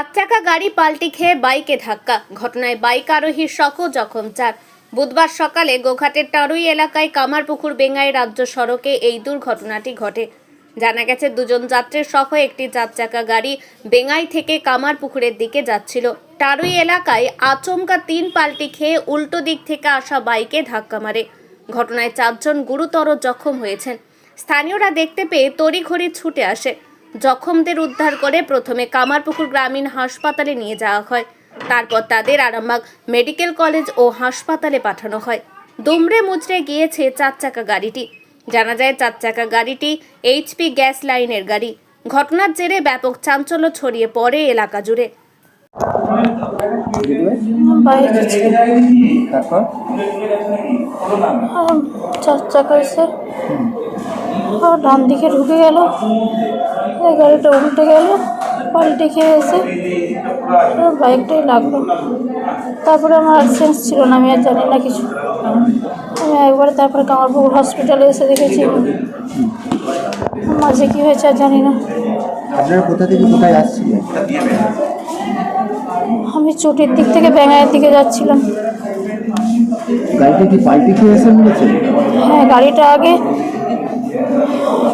চার চাকা গাড়ি পাল্টি খেয়ে বাইকে ধাক্কা। ঘটনায় বাইক আরোহীর সহ জখম চার। বুধবার সকালে গোঘাটের টারুই এলাকায় কামারপুকুর বেঙ্গাই রাজ্য সড়কে এই দুর্ঘটনাটি ঘটে। জানা গেছে, দুজন যাত্রীর সহ একটি চার চাকা গাড়ি বেঙ্গাই থেকে কামারপুকুরের দিকে যাচ্ছিল। টারুই এলাকায় আচমকা তিন পাল্টি খেয়ে উল্টো দিক থেকে আসা বাইকে ধাক্কা মারে। ঘটনায় চারজন গুরুতর জখম হয়েছেন। স্থানীয়রা দেখতে পেয়ে তড়িঘড়ি ছুটে আসে। জখমদের উদ্ধার করে প্রথমে কামারপুকুর গ্রামীণ হাসপাতালে নিয়ে যাওয়া হয়। তারপর তাদের আরামবাগ মেডিকেল কলেজ ও হাসপাতালে পাঠানো হয়। দুমড়ে মুচড়ে গিয়েছে চার চাকা গাড়িটি। জানা যায় চার চাকা গাড়িটি এইচপি গ্যাস লাইনের গাড়ি। ঘটনার জেরে ব্যাপক চাঞ্চল্য ছড়িয়ে পড়ে এলাকা জুড়ে। চার চাকা এসে ডান দিকে ঢুকে গেল। গাড়িটা উল্টে গেল পাল্টে খেয়ে এসে বাইকটাই লাগল। তারপরে আমার আর সেন্স ছিল না আমি আর জানি না কিছু। আমি একবারে তারপরে কামারপুকুর হসপিটালে এসে দেখেছি। মাঝে কী হয়েছে আর জানি না। আপনারা কোথা থেকে কোথায় আসছিলেন? আমি চুটির দিক থেকে ব্যাঙায়ের দিকে যাচ্ছিলাম। গাড়িটা কি পাল্টি হ্যাঁ গাড়িটা আগে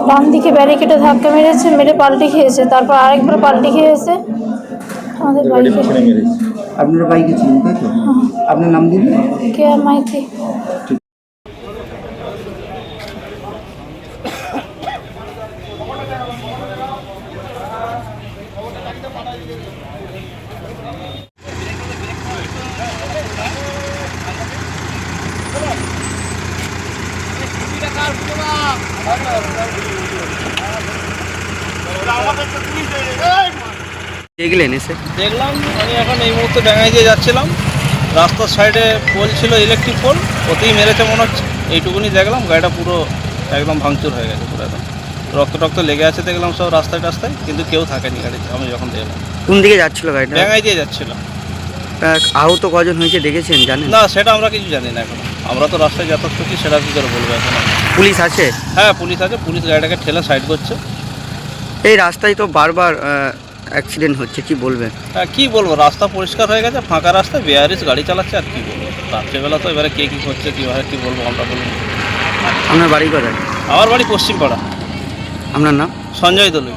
ডান দিকে ব্যারিকেডে ধাক্কা মেরেছে মেরে পাল্টে খেয়েছে তারপর আরেকবার পাল্টে খেয়েছে। আমাদের বাইকে আপনারা বাইকে ছিলেন তাই তো? আপনার নাম দিন। কে আর মাইতি? দেখলেন এসে? দেখলাম আমি এখন এই মুহূর্তে ব্যাঙাই দিয়ে যাচ্ছিলাম। রাস্তার সাইডে পোল ছিল ইলেকট্রিক পোল। ওতেই মেরেছে মনে হচ্ছে। এইটুকুনি দেখলাম গাড়িটা পুরো একদম ভাঙচুর হয়ে গেছে পুরো একদম। রক্ত টক্ত লেগে আছে দেখলাম সব রাস্তায় রাস্তায় কিন্তু কেউ থাকেনি গাড়িতে আমি যখন দেখলাম। কোন দিকে যাচ্ছিল গাড়িটা? ব্যাঙাই দিয়ে যাচ্ছিলাম আহ, আহত কজন হয়েছে দেখেছেন জানেন? না সেটা আমরা কিছু জানি না এখন। আমরা তো রাস্তায় যাতায়াত করছি সেটা কী করে বলব এখন? পুলিশ আছে? হ্যাঁ পুলিশ আছে। পুলিশ গাড়িটাকে ঠেলে সাইড করছে। এই রাস্তায় তো বারবার অ্যাক্সিডেন্ট হচ্ছে কি বলবেন? হ্যাঁ কী বলব? রাস্তা পরিষ্কার হয়ে গেছে ফাঁকা রাস্তা বেয়ারিস গাড়ি চালাচ্ছে আর কী বলব? রাত্রেবেলা তো এবারে কে কী করছে কীভাবে কী বলব আমরা বলুন। আপনার বাড়ি কোথায়? আমার বাড়ি পশ্চিমপাড়া। আপনার নাম? সঞ্জয় দলুই।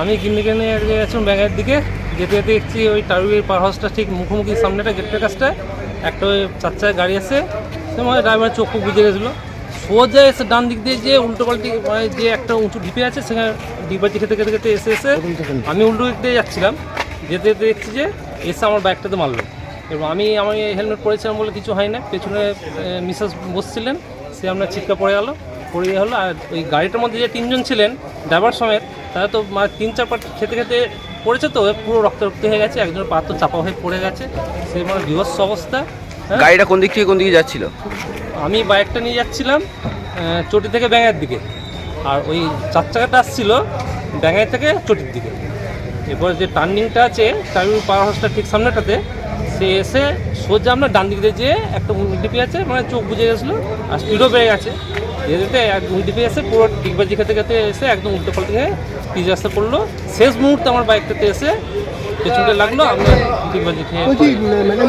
আমি নিয়ে এক জায়গায় গেছিলাম ব্যাঙের দিকে। যেতে যেতে দেখছি ওই টারুয়ের পার হাউসটা ঠিক মুখোমুখি সামনেটা গেটের কাছটা একটা ওই চার গাড়ি আছে। সে মানে ড্রাইভার চোখ খুব বুঝে গেছিল। সোজা এসে ডান দিক দিয়ে যে উল্টো পাল্টি মানে যে একটা উঁচু ঢিপে আছে সেখানে ডিবাজি খেতে খেতে খেতে এসে এসে আমি উল্টো দিক দিয়ে যাচ্ছিলাম। যেতে যেতে দেখছি যে এসে আমার বাইকটাতে মারলো। এবং আমি আমি হেলমেট পরেছিলাম বলে কিছু হয় না। পেছনে মিসেস বসছিলেন। সে আমরা চিৎকা পড়ে গেল পড়ে গেলো আর ওই গাড়িটার মধ্যে যে তিনজন ছিলেন ড্রাইভার সমেত তারা তো মানে তিন চার পাট খেতে খেতে পড়েছে তো পুরো রক্ত রক্ত হয়ে গেছে একজনের পা তো চাপা হয়ে পড়ে গেছে। সে মানে বিভৎস অবস্থা হ্যাঁ। গাড়িটা কোন দিক থেকে কোন দিকে যাচ্ছিল? আমি বাইকটা নিয়ে যাচ্ছিলাম চটি থেকে ব্যাঙের দিকে। আর ওই চার চাকাটা আসছিল ব্যাঙের থেকে চটির দিকে। এরপর যে টার্নিংটা আছে টার্নিং পাওয়ার হাউসটা ঠিক সামনেটাতে সে এসে সোজা আমরা ডান দিক দিয়ে যেয়ে একটা উল্টিপি আছে মানে চোখ বুঝে গেছিল আর স্পিডও বেড়ে গেছে। যেতে যেতে উল্টিপি এসে পুরো ডিগবাজি খেতে খেতে এসে একদম উল্টো পাল্টে পিজ রাস্তা পড়ল। শেষ মুহূর্তে আমার বাইকটাতে এসে পেছনটা লাগল খেয়ে গেলাম।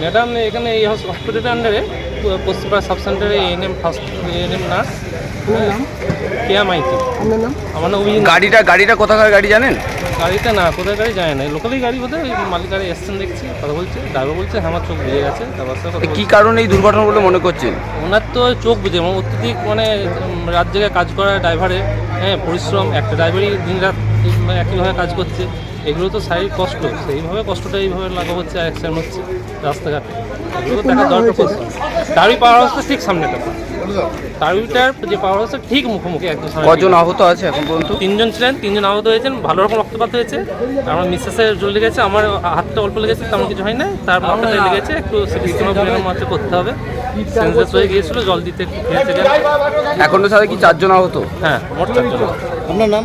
ম্যাডাম এখানে এই হসপিটালের আন্ডারে পশ্চিমপাড়া সাব সেন্টারে ANM first ANM nurse Keya Maiti. আমার নাম অভিজিৎ। গাড়িটা গাড়িটা কোথাকার গাড়ি জানেন? গাড়িটা না কোথায় গাড়ি যায় না। লোকালি গাড়ি বোধহয় ওই মালিক গাড়ি এসছেন দেখছি কথা বলছে ড্রাইভার বলছে হ্যাঁ আমার চোখ বুঝে গেছে তারপর কি কারণে এই দুর্ঘটনা বলে মনে করছেন? ওনার তো চোখ বুঝে মানে অত্যধিক মানে রাত জায়গায় কাজ করা ড্রাইভারের হ্যাঁ পরিশ্রম একটা ড্রাইভারই দিন রাত একইভাবে কাজ করছে এগুলো তো শারীরিক কষ্ট সেইভাবে কষ্টটা এইভাবে লাগা হচ্ছে অ্যাক্সিডেন্ট হচ্ছে রাস্তাঘাটে। এগুলো দেখা দরকার পড়ছে। টাড়ি পাওয়ার হাউসটা ঠিক সামনেটা টাড়িটার যে পাওয়ার হাউসটা ঠিক মুখোমুখি একদম সামনে। কজন আহত আছে এখন পর্যন্ত? তিনজন ছিলেন তিনজন আহত হয়েছেন ভালো রকম রক্তপাত হয়েছে। আমার মিসেসের জল লেগেছে আমার হাতটা অল্প লেগেছে তেমন কিছু হয় না তার মাথাটা লেগেছে একটু সিটি স্ক্যানের মাত্র করতে হবে। সেন্সেস হয়ে গিয়েছিল জল দিতে এখন তো সাথে কি চারজন আহত? হ্যাঁ মোট চারজন আপনার নাম?